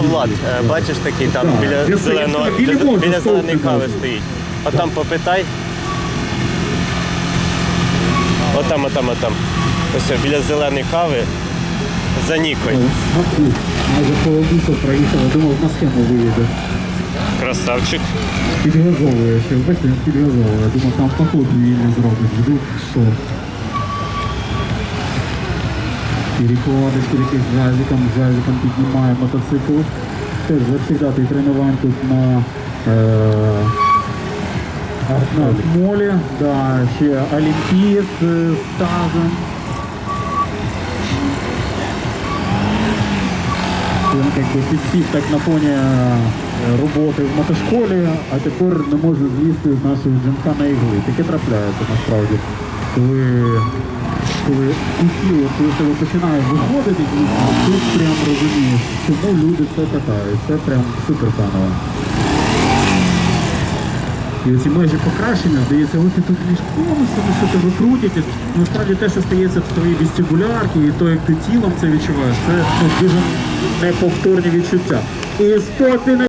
Влад, е, бачиш такий там біля зеленого біля, зеленої кави стоїть. Отам попитай. Отам, отам, отам. Ось біля зеленої кави за Нікою. Майже половинку проїхала, думав, на схему виїде. Красавчик. Підгазовує ще, бачите, підгазовує. Думав, там поход її не зробить. Жду, що. Переходить таких жазиком, жазиком піднімає мотоцикл. Теж завсігдати тренувань тут на е, на молі, да, ще Олімпієць з тазом. Він якби підсів так на фоні е, роботи в мотошколі, а тепер не може злізти з нашої джинка на ігли. Таке трапляється насправді. Коли, коли тіло, коли тебе починає виходити, тут прям розумієш, чому люди це катають. Це прям супер фаново. І оці межі покращення, здається, ти тут між конусами, що тебе крутять. Насправді те, що стається в твоїй вестибулярці, і то, як ти тілом це відчуваєш, це ну, дуже неповторні відчуття. І спорти